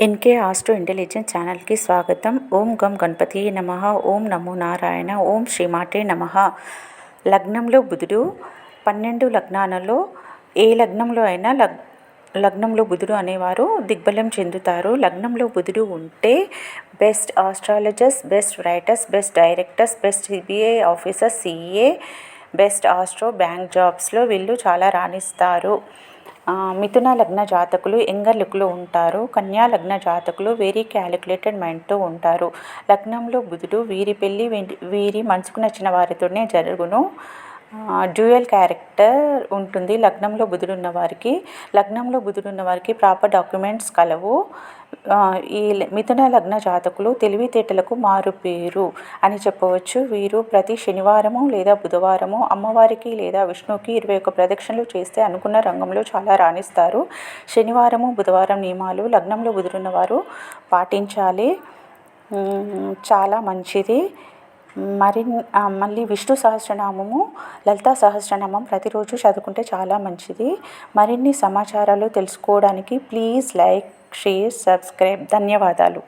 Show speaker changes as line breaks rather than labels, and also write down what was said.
NK astro intelligence ఛానల్కి స్వాగతం. ఓం గం గణపతి నమ. ఓం నమో నారాయణ. ఓం శ్రీమాటే నమ. లగ్నంలో బుధుడు పన్నెండు లగ్నాలలో ఏ లగ్నంలో అయినా లగ్ లగ్నంలో బుధుడు అనేవారు దిగ్బలం చెందుతారు. లగ్నంలో బుధుడు ఉంటే best astrologers best writers best directors best CBI officers CA best astro bank జాబ్స్లో వీళ్ళు చాలా రాణిస్తారు. మిథున లగ్న జాతకులు యంగర్ లుక్లో ఉంటారు. కన్యా లగ్న జాతకులు వెరీ క్యాలిక్యులేటెడ్ మైండ్తో ఉంటారు. లగ్నంలో బుధుడు వీరి పెళ్ళి వీరి మనసుకు నచ్చిన వారితోనే జరుగును. డ్యూయల్ క్యారెక్టర్ ఉంటుంది. లగ్నంలో బుధుడు ఉన్నవారికి లగ్నంలో బుధుడు ఉన్నవారికి ప్రాపర్ డాక్యుమెంట్స్ కలవు. ఈ మిథున లగ్న జాతకులు తెలివితేటలకు మారుపేరు అని చెప్పవచ్చు. వీరు ప్రతి శనివారము లేదా బుధవారము అమ్మవారికి లేదా విష్ణువుకి ఇరవై ఒక్క ప్రదక్షిణలు చేస్తే అనుకున్న రంగంలో చాలా రాణిస్తారు. శనివారము బుధవారం నియమాలు లగ్నంలో బుధుడున్నవారు పాటించాలి. చాలా మంచిది. మరి మళ్ళీ విష్ణు సహస్రనామము లలితా సహస్రనామం ప్రతిరోజు చదువుకుంటే చాలా మంచిది. మరిన్ని సమాచారాలు తెలుసుకోవడానికి ప్లీజ్ లైక్ షేర్ సబ్స్క్రైబ్. ధన్యవాదాలు.